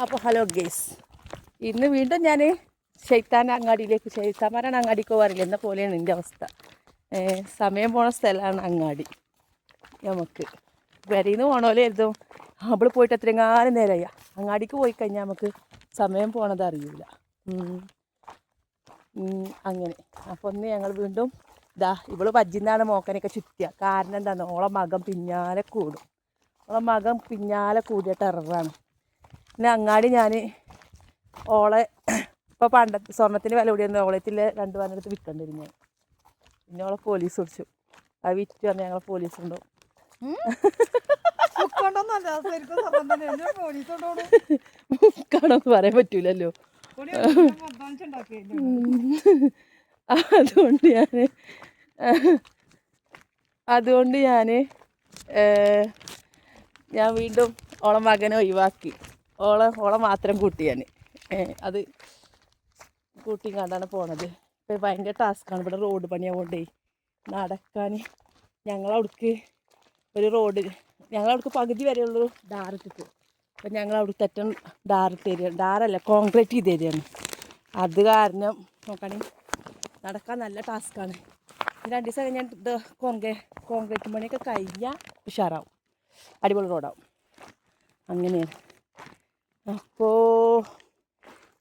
അപ്പോൾ hello guys ഇന്ന് വീണ്ടും ഞാൻ ഷെയ്ത്താൻ അങ്ങാടിയിലേക്ക് ഷെയ്ത്താന്മാരാണ് അങ്ങാടിക്ക് പോകാറില്ല? എന്ന പോലെയാണ് എന്റെ അവസ്ഥ. സമയം പോണ സ്ഥലമാണ് അങ്ങാടി. നമുക്ക് വരയിൽ നിന്ന് പോണ എഴുതും നമ്മൾ പോയിട്ട് അത്രയും കാലം നേരമായ അങ്ങാടിക്ക് പോയി കഴിഞ്ഞാൽ നമുക്ക് സമയം പോണത് അറിയില്ല അങ്ങനെ. അപ്പോൾ ഒന്ന് ഞങ്ങൾ വീണ്ടും ഇതാ ഇവൾ പജിന്നാണ് മോക്കനൊക്കെ ചുറ്റുക കാരണം എന്താണെന്ന് ഓളെ മകം പിന്നാലെ കൂടും. ഓളെ മകം പിന്നാലെ കൂടിയ ടെററാണ് പിന്നെ അങ്ങാടി ഞാൻ ഓളെ ഇപ്പോൾ പണ്ടത്തെ സ്വർണത്തിന്റെ വില കൂടിയെന്ന് ഓളത്തിൽ രണ്ട് പതിനെടുത്ത് വിൽക്കണ്ടിരുന്നു പിന്നെ ഓളെ പോലീസ് പിടിച്ചു. അത് വിറ്റ് വന്ന് ഞങ്ങളെ പോലീസ് ഉണ്ടോ? പറയാൻ പറ്റൂലല്ലോ. അതുകൊണ്ട് ഞാൻ അതുകൊണ്ട് ഞാൻ ഞാൻ വീണ്ടും ഓളെ മകനെ ഒഴിവാക്കി. ഓളെ ഓളെ മാത്രം കൂട്ടി ഞാൻ അത് കൂട്ടി കണ്ടാണ് പോണത്. ഇപ്പം ഭയങ്കര ടാസ്ക്കാണ് ഇവിടെ റോഡ് പണിയാകൊണ്ടേ നടക്കാൻ ഞങ്ങളവിടേക്ക് ഒരു റോഡ് ഞങ്ങളവിടേക്ക് പകുതി വരെയുള്ളൊരു ഡാറിട്ടിട്ട് അപ്പം ഞങ്ങൾ അവിടുത്തെ ഏറ്റവും ഡാറിട്ട് തരിക ഡാറല്ല കോൺക്രീറ്റ് ചെയ്ത് തരികയാണ് അത് കാരണം നോക്കണേ നടക്കാൻ നല്ല ടാസ്ക്കാണ് രണ്ട് ദിവസം കഴിഞ്ഞാൽ ഇത് കോൺക്രീ കോൺക്രീറ്റ് പണിയൊക്കെ കഴിഞ്ഞാൽ ഉഷാറാവും. അടിപൊളി റോഡാവും അങ്ങനെയാണ്. അപ്പോൾ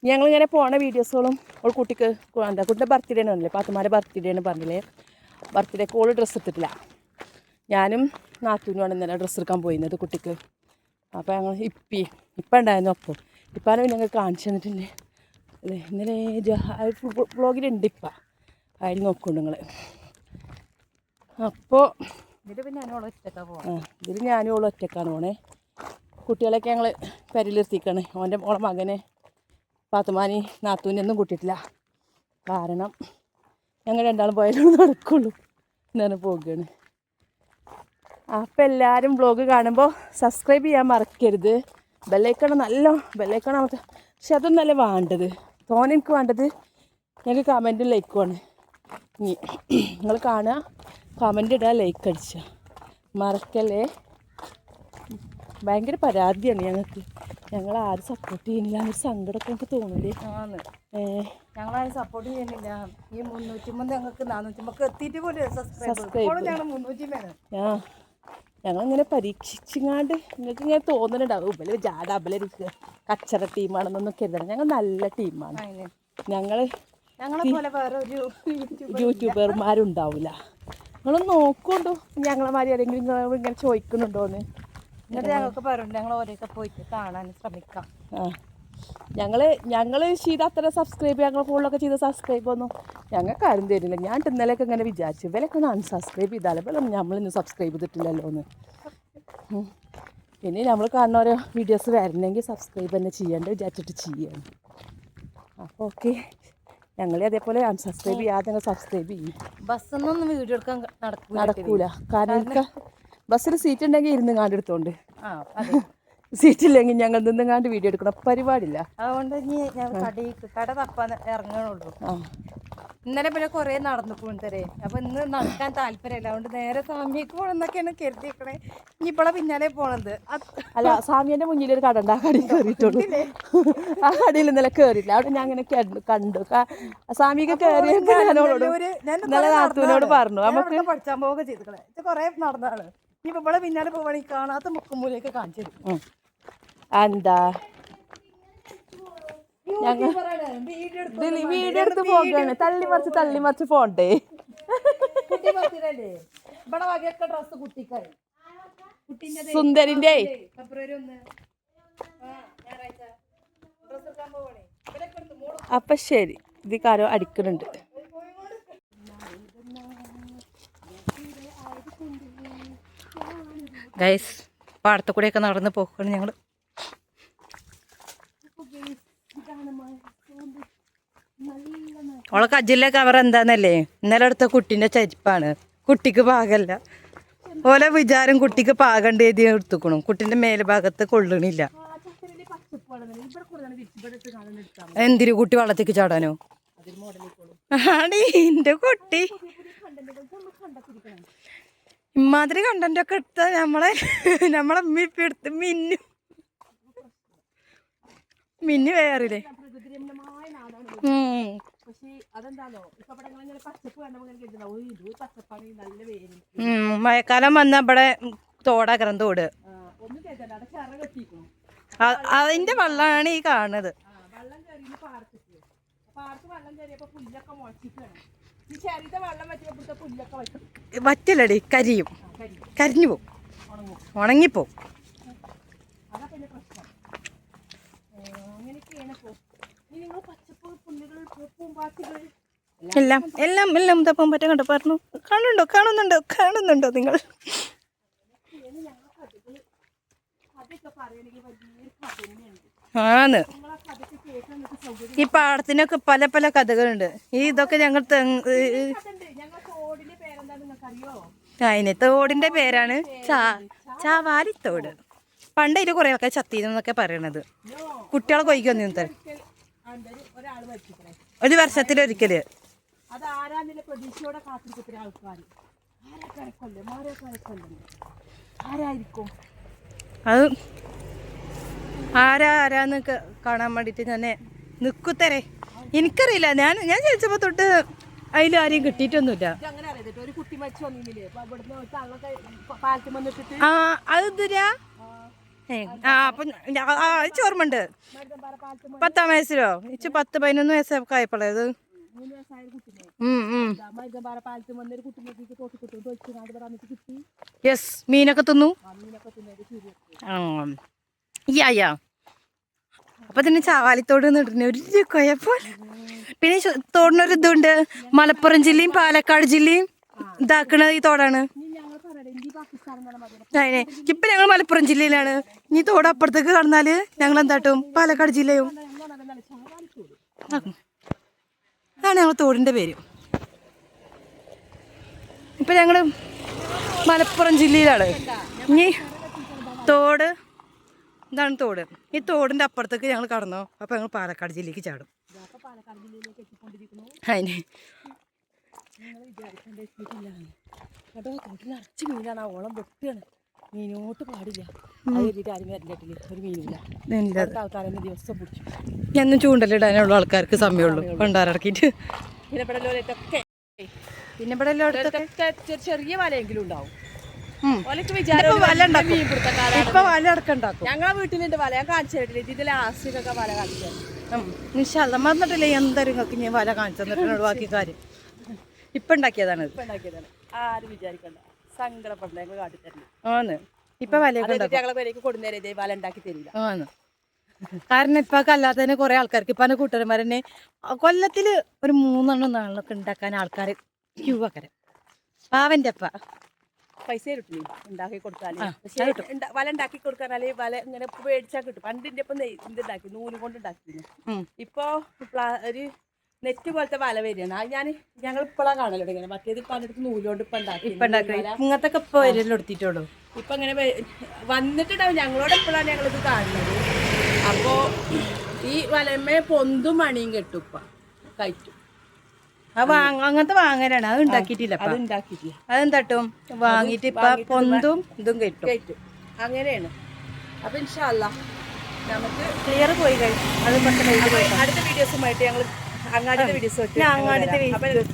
ഞങ്ങളിങ്ങനെ പോണ വീഡിയോസുകളും ഒരു കുട്ടിക്ക് എന്താ കുട്ടിന്റെ ബർത്ത്ഡേ ആണല്ലേ പാത്തുമാരെ ബർത്ത്ഡേ ആണ് പറഞ്ഞില്ലേ? ബർത്ത്ഡേക്ക് ഓൾ ഡ്രസ്സ് എടുത്തിട്ടില്ല ഞാനും നാത്തൂനുമാണ് ഇന്നലെ ഡ്രസ്സ് എടുക്കാൻ പോയിരുന്നത് കുട്ടിക്ക്. അപ്പോൾ ഞങ്ങൾ ഇപ്പി ഇപ്പം ഉണ്ടായിരുന്നു അപ്പോൾ ഇപ്പാനെ ഞങ്ങൾ കാണിച്ചു തന്നിട്ടുണ്ട് അല്ലേ ഇന്നലെ ബ്ലോഗിലുണ്ട് ഇപ്പം. അതിൽ നോക്കുന്നുണ്ട് നിങ്ങൾ അപ്പോൾ ഇതിൽ ഞാനും ഓൾ ഒറ്റക്കാണ് പോണേ. കുട്ടികളൊക്കെ ഞങ്ങൾ പരിലിർത്തിക്കണേ ഓന്റെ ഓളെ മകനെ പാത്തുമാനി നാത്തൂനൊന്നും കൂട്ടിയിട്ടില്ല. കാരണം ഞങ്ങൾ രണ്ടാളും പോയാലും നടക്കുള്ളൂ എന്നാണ് പോകുകയാണ് അപ്പം എല്ലാവരും വ്ളോഗ് കാണുമ്പോൾ സബ്സ്ക്രൈബ് ചെയ്യാൻ മറക്കരുത്. ബെല്ലൈക്കണം നല്ല ബെല്ലൈക്കണം പക്ഷെ അതൊന്നല്ല വേണ്ടത്. തോനെ എനിക്ക് വേണ്ടത് ഞങ്ങൾക്ക് കമന്റും ലൈക്കുമാണ് ഇനി നിങ്ങൾ കാണുക കമന്റ് ഇടുക ലൈക്ക് അടിച്ചാൽ മറക്കല്ലേ? ഭയങ്കര പരാതിയാണ് ഞങ്ങൾക്ക്. ഞങ്ങൾ ആരും സപ്പോർട്ട് ചെയ്യുന്നില്ല. എന്നൊരു സങ്കടമൊക്കെ എനിക്ക് തോന്നില്ലേ ഞങ്ങളാരും സപ്പോർട്ട് ചെയ്യുന്നില്ല. ഈ മുന്നൂറ്റിമ്പത് ഞങ്ങൾക്ക് നാനൂറ്റിമ്പൊക്കെ എത്തിയിട്ട് പോലും സബ്സ്ക്രൈബ് ആ. ഞങ്ങളിങ്ങനെ പരീക്ഷിച്ചിങ്ങാണ്ട് നിങ്ങൾക്ക് ഇങ്ങനെ തോന്നുന്നുണ്ടാവും ഇവൽ ജാട അബല കച്ചറ ടീമാണെന്നൊന്നും കരുതണം ഞങ്ങൾ നല്ല ടീമാണ് ഞങ്ങൾ യൂട്യൂബർമാരുണ്ടാവില്ല നിങ്ങൾ നോക്കുണ്ടോ ഞങ്ങളെ മാതിരി ആരെങ്കിലും ഇങ്ങനെ ചോദിക്കുന്നുണ്ടോന്ന്. എന്നിട്ട് ഞങ്ങൾക്ക് പറയുന്നുണ്ട് ഞങ്ങൾ ഓരോക്കെ പോയിട്ട് കാണാൻ ശ്രമിക്കാം. ആ. ഞങ്ങൾ ഞങ്ങൾ ചെയ്ത അത്ര സബ്സ്ക്രൈബ് ഞങ്ങൾ ഫോണിലൊക്കെ ചെയ്ത സബ്സ്ക്രൈബ് ഒന്നും ഞങ്ങൾക്ക് ആരും തരില്ല. ഞാൻ ഇന്നലെയൊക്കെ ഇങ്ങനെ വിചാരിച്ചു ഇവരൊക്കെ ഒന്ന് അൺസബ്സ്ക്രൈബ് ചെയ്താലും? വല്ല നമ്മളിന്ന് സബ്സ്ക്രൈബ് ചെയ്തിട്ടില്ലല്ലോ എന്ന്. പിന്നെ നമ്മൾ കാണുന്ന ഓരോ വീഡിയോസ് വരണമെങ്കിൽ സബ്സ്ക്രൈബ് തന്നെ ചെയ്യേണ്ട വിചാരിച്ചിട്ട് ചെയ്യാണ്. അപ്പോൾ ഓക്കെ ഞങ്ങളെ അതേപോലെ അൺസബ്സ്ക്രൈബ് ചെയ്യാതെ ഞങ്ങൾ സബ്സ്ക്രൈബ് ചെയ്യും. ബസ്സൊന്നും വീഡിയോ എടുക്കാൻ നടക്കൂല കാരണം ബസ്സിൽ സീറ്റ് ഉണ്ടെങ്കിൽ ഇരുന്ന് കാണ്ട് എടുത്തോണ്ട്. ആ അതെ. സീറ്റ് ഇല്ലെങ്കിൽ ഞങ്ങൾ നിന്ന് കാണ്ട് വീഡിയോ എടുക്കണം പരിപാടില്ല അതുകൊണ്ട് ഇനി ഞാൻ കട തപ്പാൻ ഇറങ്ങണുള്ളൂ. ഇന്നലെ പിന്നെ കുറേ നടന്നു പോകുന്നതരേ അപ്പൊ ഇന്ന് നടക്കാൻ താല്പര്യമില്ല. അതുകൊണ്ട് നേരെ സ്വാമിക്ക് പോണെന്നൊക്കെയാണ് കരുതിയേക്കണേ. ഇനി ഇപ്പളെ പിന്നാലെ പോണത്. അല്ല സ്വാമിയുടെ മുന്നിൽ ഒരു കട ഉണ്ട്. ആ കടയിൽ കയറിയിട്ടുള്ളൂ ആ കടയിൽ ഇന്നലെ കയറിയില്ല അവിടെ ഞാൻ അങ്ങനെ കണ്ടു. സ്വാമിക്ക് കയറിയപ്പോൾ ഞാനോട് ഞാൻ ഇന്നലെ കുറേ നാത്തൂനോട് പറഞ്ഞു. നമുക്ക് പഠിച്ചാൻ പോവുക ചെയ്തിക്കണേ കുറേ നടന്നതാണ് ഇനി ഇവിടെ പിന്നാലെ പോവാണെങ്കിൽ കാണാത്ത മുക്കുമൂലയൊക്കെ കാണിച്ചു തരും. എന്താ? ഞങ്ങൾ വീഡിയോ എടുത്ത് പോകുകയാണ് തള്ളി മറിച്ച് തള്ളി മറിച്ച് പോണ്ടേ ഇവിടെ വകയൊക്കെ കുട്ടിക്കായി. സുന്ദരിന്റെ അപ്പൊ ശരി. ഇത് കാരോ അടിക്കുന്നുണ്ട്. ഗൈസ് പാടത്തു കൂടെയൊക്കെ നടന്ന് പോക്കാണ് ഞങ്ങൾ ഓളെ കജിലെ കവർ എന്താന്നല്ലേ? ഇന്നലെ അടുത്ത കുട്ടീന്റെ ചരിപ്പാണ്. കുട്ടിക്ക് പാകല്ല. ഓലെ വിചാരം കുട്ടിക്ക് പാകണ്ട എഴുതി എടുത്തുക്കണു. കുട്ടീന്റെ മേൽഭാഗത്ത് കൊള്ളണില്ല. എന്തിനു കുട്ടി വള്ളത്തേക്ക് ചാടാനോ? ആണ് എന്റെ കുട്ടി. ഇമാതിരി കണ്ടന്റ് ഒക്കെ എടുത്ത നമ്മളെ നമ്മളെ ഇപ്പൊ എടുത്ത് മിന്നു. മിന്നു വേറില്ലേ. മഴക്കാലം വന്ന ഇവിടെ തോടാക്കരം തോട്. അതിന്റെ വെള്ളമാണ് ഈ കാണുന്നത്. വെള്ളം കയറി പാർക്ക് പാർക്ക് വെള്ളം കയറിയപ്പോ പുല്ലൊക്കെ മുളച്ചിട്ടാണ്. വയ്ക്കും കരിയും. കരിഞ്ഞു ഉണങ്ങും. ഉണങ്ങിപ്പോവും. എല്ലാം എല്ലാം എല്ലാം തപ്പം പറ്റ കണ്ടോ? പറഞ്ഞു. കാണുന്നുണ്ടോ? കാണുന്നുണ്ടോ? കാണുന്നുണ്ടോ നിങ്ങൾ? അതൊക്കെ ഈ പാടത്തിനൊക്കെ പല പല കഥകളുണ്ട്. ഈ ഇതൊക്കെ ഞങ്ങൾ അതിനത്തെ ഓടിന്റെ പേരാണ് ചാവാലിത്തോട്. പണ്ട് ഇതിൽ കുറെ ആൾക്കാർ ചത്തിന്നൊക്കെ പറയണത്. കുട്ടികളെ കൊയ്ക്കൊന്നു ഒരു വർഷത്തിലൊരിക്കൽ. അത് ആരാ ആരാന്ന് കാണാൻ വേണ്ടിട്ട് ഞാൻ നിക്കുത്തരേ. എനിക്കറിയില്ല. ഞാൻ ഞാൻ ചോദിച്ചപ്പോ തൊട്ട് അതിൽ ആരെയും കിട്ടിയിട്ടൊന്നുമില്ല. ആ അത് ഇതുരാ ആ അപ്പൊ ആ പാലത്തിൽ പത്താം വയസ്സിലോ? ഇച്ച് പത്ത് പതിനൊന്ന് വയസ്സൊക്കെ ആയപ്പോഴേ അത്. യെസ് മീനൊക്കെ തിന്നു? ഈ അയ്യാ തിന്നത് ആ യാ യാ. അപ്പൊ തന്നെ ചാവാലിത്തോട് നിന്നിട്ടുണ്ട് ഒരു കുഴപ്പമില്ല പിന്നെ തോടിനൊരു ഇതുണ്ട്. മലപ്പുറം ജില്ലയും പാലക്കാട് ജില്ലയും ഇതാക്കുന്ന ഈ തോടാണ്. ഞങ്ങൾ അതിനെ ഇപ്പൊ ഞങ്ങൾ മലപ്പുറം ജില്ലയിലാണ്. ഇനി തോട് അപ്പുറത്തേക്ക് കടന്നാൽ ഞങ്ങൾ എന്താട്ടും പാലക്കാട് ജില്ലയും. അതാണ് ഞങ്ങൾ തോടിന്റെ പേര്. ഇപ്പൊ ഞങ്ങൾ മലപ്പുറം ജില്ലയിലാണ്. ഇനി തോട് ഇതാണ് തോട്. ഈ തോടിന്റെ അപ്പുറത്തേക്ക് ഞങ്ങൾ കടന്നോ. അപ്പൊ ഞങ്ങൾ പാലക്കാട് ജില്ലയ്ക്ക് ചാടും. അതിന് നിറച്ച് മീനാണ് ആ ഓളം വെട്ടുകയാണ് മീനോട്ട് പാടില്ല എന്നും ചൂണ്ടലിടാനുള്ള ആൾക്കാർക്ക് സമയമുള്ളൂ. കൊണ്ടാറിറക്കിയിട്ട് പിന്നെ ഇവിടെ ലോലത്തൊക്കെ പിന്നെ ഇവിടെ എല്ലായിടത്തൊക്കെ ലോലത്തൊക്കെ ഒരു ചെറിയ വലയെങ്കിലും ഉണ്ടാവും. ഇപ്പൊ വല ഞങ്ങളെ വീട്ടിലുണ്ട് വല ഞാൻ കാണിച്ചു തരട്ടില്ല ഇതിന്റെ ലാസ്റ്റിലൊക്കെ വല കാണിച്ചു. നിശാല മറന്നിട്ടില്ലേ എന്തായാലും നിങ്ങൾക്ക് ഞാൻ വല കാണിച്ചു തന്നിട്ടുണ്ട് ബാക്കി കാര്യം. ഇപ്പൊ ഉണ്ടാക്കിയതാണ് ഇപ്പൊ ഉണ്ടാക്കിയതാണ്. ആരും വിചാരിക്കണ്ട. സങ്കടപ്പെടണ്ട ഞങ്ങൾ കാട്ടിത്തരണം ആണ്. ഇപ്പൊ വലയൊക്കെ ഞങ്ങളെ പേരേക്ക് കൊടുന്നേരം ഇതേ വല ഉണ്ടാക്കി തരില്ല. ആണ്. കാരണം ഇപ്പൊ അല്ലാത്തതിന് കുറെ ആൾക്കാർക്ക് ഇപ്പൊ കൂട്ടുകാരന്മാരെന്നെ കൊല്ലത്തിൽ ഒരു മൂന്നെണ്ണം നാളിലൊക്കെ ഉണ്ടാക്കാൻ ആൾക്കാർ ക്യൂ ആക്കരം പാവന്റെ അപ്പ പൈസ കിട്ടില്ലേ ഉണ്ടാക്കി പക്ഷേ കിട്ടും. ഉണ്ടാ- വല ഉണ്ടാക്കി കൊടുക്കാനാല് വല ഇങ്ങനെ മേടിച്ചാൽ കിട്ടും. പണ്ടിന്റെ ഇപ്പൊ ഇതുണ്ടാക്കി നൂൽ കൊണ്ട് ഉണ്ടാക്കിയിരുന്നു ഉം. ഇപ്പൊ പ്ലാ- ഒരു നെറ്റ് പോലത്തെ വല വരികയാണ്. അത് ഞാൻ ഞങ്ങൾ ഇപ്പോഴാണ് കാണലോ ഇങ്ങനെ മറ്റേത് പലയിടത്ത് നൂലുകൊണ്ട് ഇപ്പൊ ഉണ്ടാക്കി. ഇപ്പൊ ഉണ്ടാക്കി. ഇങ്ങനത്തെ ഇപ്പൊ വരല്ലോ എടുത്തിട്ടുള്ളൂ? ഇപ്പൊ ഇങ്ങനെ വന്നിട്ടുണ്ടാവും. ഞങ്ങളോട് എപ്പോഴാണ് ഞങ്ങളിത് കാണുന്നത് അപ്പോ ഈ വലമ്മ പൊന്തും മണിയും കെട്ടും ഇപ്പൊ. കയറ്റും. അങ്ങനത്തെ വാങ്ങലാണ്. അത് ഉണ്ടാക്കിയിട്ടില്ല അത് ഉണ്ടാക്കിയിട്ടില്ല അതെന്താട്ടും വാങ്ങിയിട്ട് ഇപ്പൊ പൊന്തും ഇതും കിട്ടും. അങ്ങനെയാണ്. അപ്പൊ ഇൻഷാല്ല നമുക്ക് ക്ലിയർ പോയി കഴിഞ്ഞു അത് പെട്ടെന്ന്. അടുത്ത വീഡിയോസുമായിട്ട് ഞങ്ങൾ അങ്ങാടിന്റെ വീഡിയോസ്.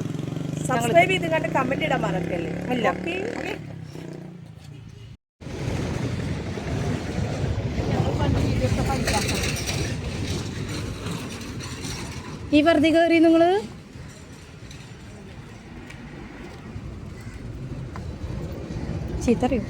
സബ്സ്ക്രൈബ് ചെയ്ത് കണ്ട് കമന്റ് ഇടാൻ മറക്കല്ലേ? ഇല്ല. ഓക്കേ? ഓക്കേ? ഈ വെറുതെ കയറി നിങ്ങൾ? ചീത്തറിയോ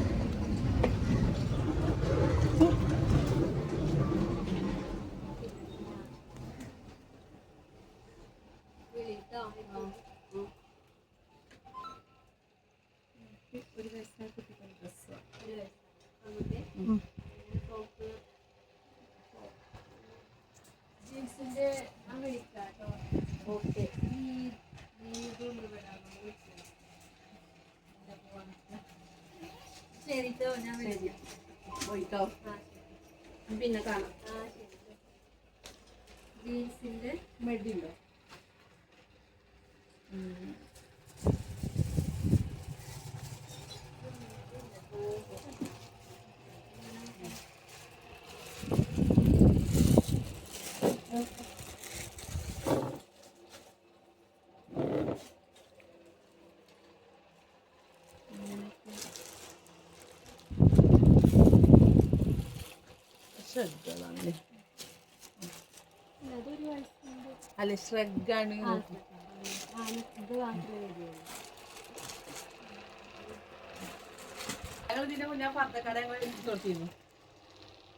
പോയിട്ടോ? പിന്നെ കാണാം. ജീൻസിന്റെ മെഡിണ്ടോ ശ്രദ്ധാണ് അല്ല ശ്രഗാണ് ഞങ്ങൾ ഇതിന്റെ മുന്നേ പർദ്ദക്കട ഞങ്ങൾ കൊടുത്തിരുന്നു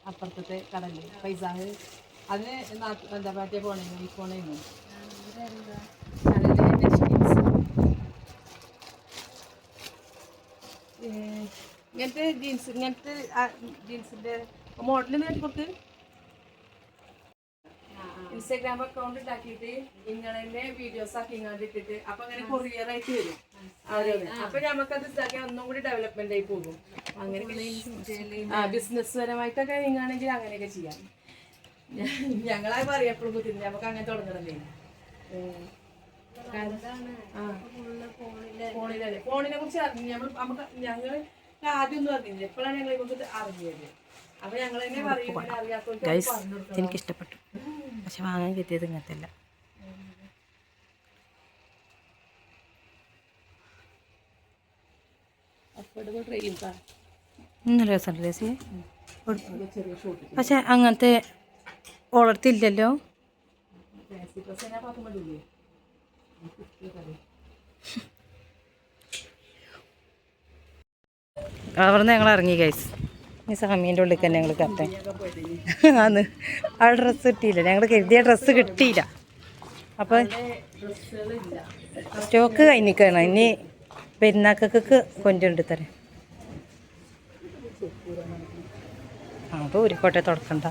അപ്പുറത്തെ കടൽ പൈസ അതിന് എന്താ പാട്ടിയെ പോണേ ഈ പോണേന്നു ഇങ്ങനത്തെ ജീൻസ് ഇങ്ങനത്തെ ജീൻസിന്റെ മോഡൽ നേടി കൊടുത്ത് ഇൻസ്റ്റാഗ്രാം അക്കൗണ്ട് ഉണ്ടാക്കിയിട്ട് ഇങ്ങനെ വീഡിയോസ് ആക്കി ഇങ്ങോട്ട് ഇട്ടിട്ട് അപ്പൊ അങ്ങനെ കൊറിയർ ആയിട്ട് വരും. അവരത് അപ്പൊ നമുക്കത് ഇതാക്കിയാൽ ഒന്നും കൂടി ഡെവലപ്മെന്റ് ആയി പോകും. അങ്ങനെ ബിസിനസ് പരമായിട്ടൊക്കെ ഇങ്ങാണെങ്കിൽ അങ്ങനെയൊക്കെ ചെയ്യാം. ഞങ്ങളായി പറയപ്പോഴും കുത്തിരി നമുക്ക് അങ്ങനെ. ഫോണിലല്ലേ ഫോണിനെ കുറിച്ച് അറിഞ്ഞു. നമ്മൾ നമുക്ക് ഞങ്ങൾ ആദ്യം ഒന്നും അറിഞ്ഞില്ല. എപ്പോഴാണ് ഞങ്ങളെ കുറിച്ച് അറിഞ്ഞത്. ഗൈസ് എനിക്കിഷ്ടപ്പെട്ടു. പക്ഷെ വാങ്ങാൻ കിട്ടിയത് ഇങ്ങനത്തെ അല്ല നല്ല ഷോട്ട് പക്ഷെ അങ്ങനത്തെ ഓളർത്തില്ലല്ലോ അവിടെ നിന്ന് അവിടുന്ന് ഞങ്ങൾ ഇറങ്ങി ഗൈസ് ഈ സാമീന്റെ ഉള്ളിൽ തന്നെ ഞങ്ങൾ കത്തെ. ആന്ന് ആ ഡ്രസ്സ് കിട്ടിയില്ല. ഞങ്ങൾ കരുതിയ ഡ്രസ്സ് കിട്ടിയില്ല. ഡ്രസ്സുകളില്ല സ്റ്റോക്ക് കഴിഞ്ഞിക്കണം ഇനി പെരുന്നാക്കൊക്കെ കൊണ്ടുണ്ട് തരാം ആ അപ്പോൾ ഉരുക്കോട്ടെ തുടക്കണ്ട.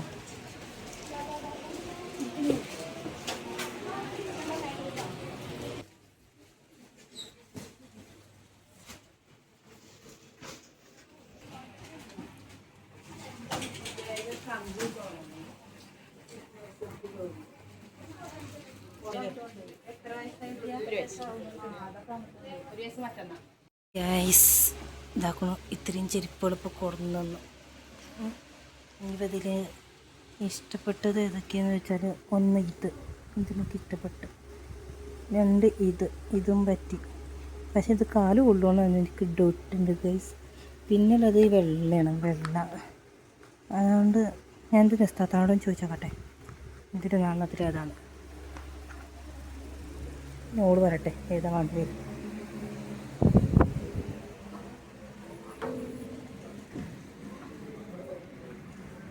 ഗ്യാസ് ഇതാക്കണു. ഇത്രയും ചെരുപ്പുകൾ ഇപ്പോൾ കൊടുന്നു ഇനിയിപ്പോൾ ഇതിൽ ഇഷ്ടപ്പെട്ടത് ഏതൊക്കെയാന്ന് വെച്ചാൽ ഒന്ന് ഇത്. ഇതിനൊക്കെ ഇഷ്ടപ്പെട്ടു. രണ്ട് ഇത്. ഇതും പറ്റി. പക്ഷേ ഇത് കാൽ കൊള്ളുകയാണ് എനിക്ക് ഡൗട്ടുണ്ട് ഗൈസ് പിന്നെ ഉള്ളത് ഈ വെള്ളയാണ്. വെള്ള. അതുകൊണ്ട് ഞാൻ ഇത് നിസ്താത്താനോടും ചോദിച്ചോക്കട്ടെ. ഇതിന്റെ നാളത്തിൽ ഏതാണ് ഓട് വരട്ടെ ഏതാ വണ്ടി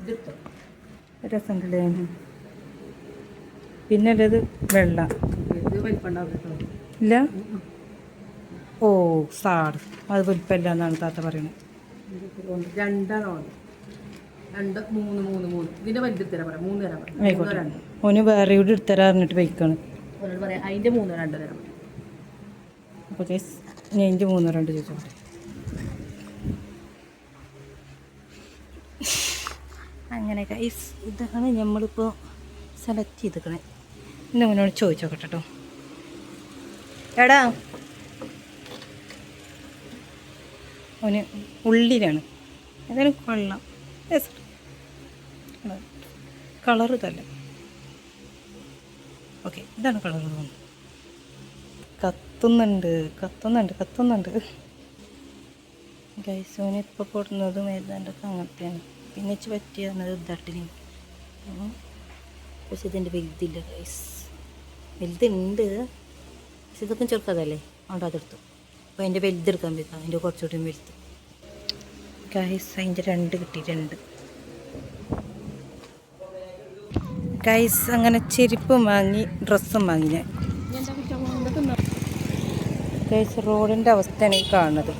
ഇതിട്ടോ? രസമുണ്ടല്ലേ? പിന്നെ ഉള്ളത് വെള്ള. ഇല്ല? ഓ സാഡ് അത് വലിപ്പമില്ല എന്നാണ് താത്ത പറയുന്നത് ഓന് വേറെ ഇവിടെ എടുത്തരാ പറഞ്ഞിട്ട് വയ്ക്കാണ് ഒരാൾ പറയാം അതിന്റെ മൂന്നോ രണ്ടോ പറയാം അപ്പോൾ ഗൈസ് ഞാൻ മൂന്നോ രണ്ട് ചോദിച്ചോട്ടെ അങ്ങനെ ഗൈസ് ഇതാണ് നമ്മളിപ്പോൾ സെലക്ട് ചെയ്തിക്കണേ ഇന്ന് അവനോട് ചോദിച്ചോക്കട്ടെ കേട്ടോ എടാ അവന് ഉള്ളിലാണ്. ഏതായാലും കൊള്ളാം. കളർ ഇതല്ല ഓക്കെ ഇതാണ് കളർ തോന്നുന്നു കത്തുന്നുണ്ട് കത്തുന്നുണ്ട് കത്തുന്നുണ്ട്. ഗൈസോന് ഇപ്പോൾ കൊടുക്കുന്നതും ഏതാണ്ടൊക്കെ അങ്ങനത്തെയാണ്. പിന്നെ വെച്ച് പറ്റിയതാണ് ഇതട്ടിന് പക്ഷെ ഇതിന്റെ വലുതില്ല ഗൈസ് വലുതുണ്ട്. പക്ഷെ ഇതൊക്കെ ചെറുക്കതല്ലേ? അതുകൊണ്ട് അതെടുത്തു. അപ്പോൾ അതിന്റെ വലുതെടുക്കാൻ പറ്റും. അതിന്റെ കുറച്ചുകൂടി വലുത്. ഗൈസ് അതിന്റെ രണ്ട് കിട്ടിയിട്ടുണ്ട്. ഗൈസ് അങ്ങനെ ചെരുപ്പും വാങ്ങി ഡ്രസ്സും വാങ്ങി ഞാൻ. ഗൈസ് റോഡിന്റെ അവസ്ഥയാണ് ഈ കാണുന്നത്.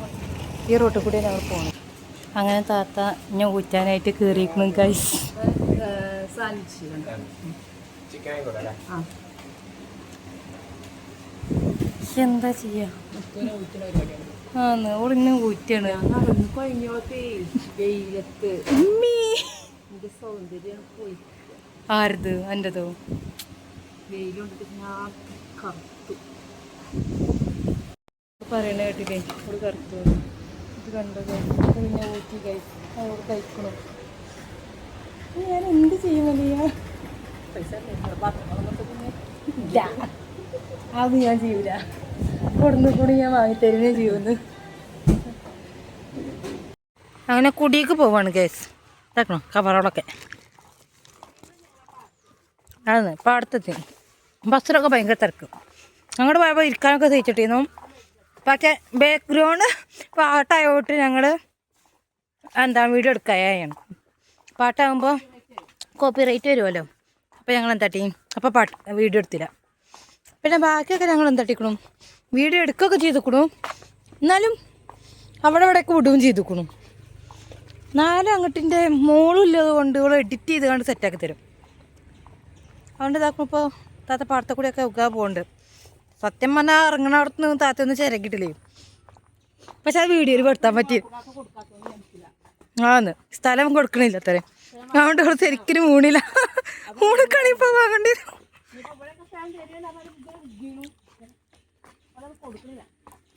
ഈ റോട്ടിൽ കൂടെ ഞങ്ങൾ പോകണം അങ്ങനെ താത്ത ഞാൻ ഊറ്റാനായിട്ട് കയറിയിരിക്കുന്നു ഗൈസ് എന്താ ചെയ്യാ? ആന്ന് ഓളിന്നെ ഊറ്റാണ്. എന്റെ സൗന്ദര്യം പോയി. ആരത്? എന്റെതോ പറയണ കേട്ടില്ലേ? ഒരു കറുത്തു. ഇത് കണ്ടത് പിന്നെ ഊറ്റി കഴിച്ചു അവരോട് കഴിക്കണം. ഞാൻ എന്ത് ചെയ്യുമല്ല ഇല്ല. അത് ഞാൻ ചെയ്യൂല. കൊടുന്ന് കൂടി ഞാൻ വാങ്ങിത്തരുന്നേ ചെയ്യുന്നു. അങ്ങനെ കുടിയേക്ക് പോവാണ് കേസ് ഇതാക്കണോ? കവറുകളൊക്കെ അതാണ് പാടത്തെത്തി ബസ്സിലൊക്കെ ഭയങ്കര തിരക്ക്. ഞങ്ങളുടെ പോയപ്പോൾ ഇരിക്കാനൊക്കെ തേച്ചിട്ടിരുന്നു പക്ഷേ ബാക്ക്ഗ്രൗണ്ട് പാട്ടായോട്ട് ഞങ്ങൾ എന്താ വീഡിയോ എടുക്കുകയാണ് പാട്ടാകുമ്പോൾ കോപ്പി റേറ്റ് വരുമല്ലോ അപ്പോൾ ഞങ്ങൾ എന്താട്ടി അപ്പോൾ പാട്ട് വീഡിയോ എടുത്തില്ല. പിന്നെ ബാക്കിയൊക്കെ ഞങ്ങൾ എന്താട്ടിക്കണം വീഡിയോ എടുക്കുകയൊക്കെ ചെയ്തിക്കണു എന്നാലും അവിടെ ഇവിടെയൊക്കെ വിടുകയും ചെയ്തിക്കണു നാലും അങ്ങോട്ടിന്റെ മോളും ഇല്ലത് കൊണ്ട് ഇവൾ എഡിറ്റ് ചെയ്ത് കണ്ട് സെറ്റാക്കി തരും. അതുകൊണ്ട് ഇതാക്കും ഇപ്പോൾ താത്ത പാടത്തെ കൂടെയൊക്കെ ഉക്കാൻ പോകുന്നുണ്ട് സത്യം പറഞ്ഞാൽ ഇറങ്ങണ അവിടുത്തെ നിന്ന് താത്തൊന്നും ചിരക്കിട്ടില്ലേ പക്ഷെ അത് വീഡിയോയിൽ പെടുത്താൻ പറ്റി. ആന്ന് സ്ഥലം കൊടുക്കണില്ല അത്രേ. അതുകൊണ്ട് ഇവിടെ ശരിക്കും മൂണില്ല മൂണിക്കണി ഇപ്പോൾ വാങ്ങേണ്ടി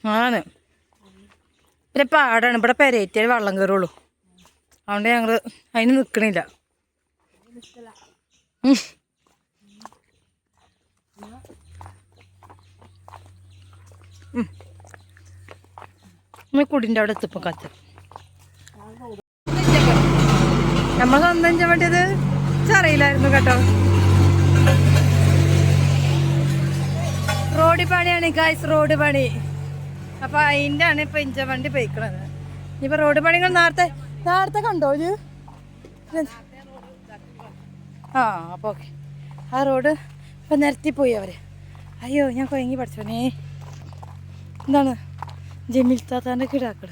ആണ് പിന്നെ പാടാണ്. ഇവിടെ പെരേറ്റിയാൽ വെള്ളം കയറുള്ളൂ അതുകൊണ്ട് ഞങ്ങൾ അതിന് നിൽക്കണില്ല നമ്മൾ കുടിന്റെ അവിടെ എത്തിപ്പോൾ കത്ത്. നമ്മൾ സ്വന്തം ചവിട്ടിയത് അറിയില്ലായിരുന്നു കേട്ടോ. റോഡ് പണിയാണ് ഗായ്സ് റോഡ് പണി. അപ്പൊ അതിന്റെ ആണ് ഇപ്പൊ ഇഞ്ച വണ്ടി പോയിക്കണത്. ഇനിയിപ്പോ റോഡ് പണികൾ നേരത്തെ നേരത്തെ കണ്ടോ ഇത് ആ അപ്പൊ ഓക്കെ. ആ റോഡ് ഇപ്പൊ നിരത്തി പോയി അവർ. അയ്യോ ഞാൻ കൊയങ്ങി പഠിച്ചോനെ എന്താണ്? ജമീൽ കിടാക്കൾ.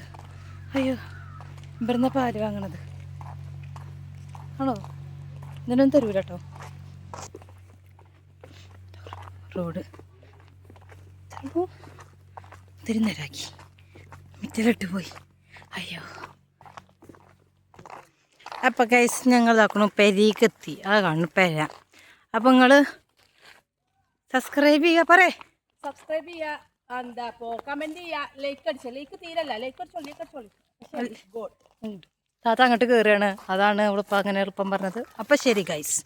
അയ്യോ ഇവിടുന്ന പാൽ വാങ്ങണത്? ആണോ? ഇതിനൊന്നും തരൂല കേട്ടോ റോഡ് ചിലപ്പോൾ തിരുന്നരാക്കി മിറ്റലിട്ട് പോയി. അയ്യോ. അപ്പം കൈസ് ഞങ്ങൾ ഇതാക്കണു പെരീക്കെത്തി ആ കാണു പെര. അപ്പം നിങ്ങൾ സബ്സ്ക്രൈബ് ചെയ്യുക പറേ സബ്സ്ക്രൈബ് ചെയ്യുക എന്താ ഇപ്പോ കമന്റ് ചെയ്യാ. ലൈക്ക് അടിച്ച. ലൈക്ക് തീരല്ല. ലൈക്ക് അടിച്ചോളൂ ലൈക്ക് അടിച്ചോളൂ ഗോഡ് താത്ത അങ്ങോട്ട് കയറുകയാണ് അതാണ് അവളിപ്പോൾ അങ്ങനെ എളുപ്പം പറഞ്ഞത്. അപ്പം ശരി ഗൈസ്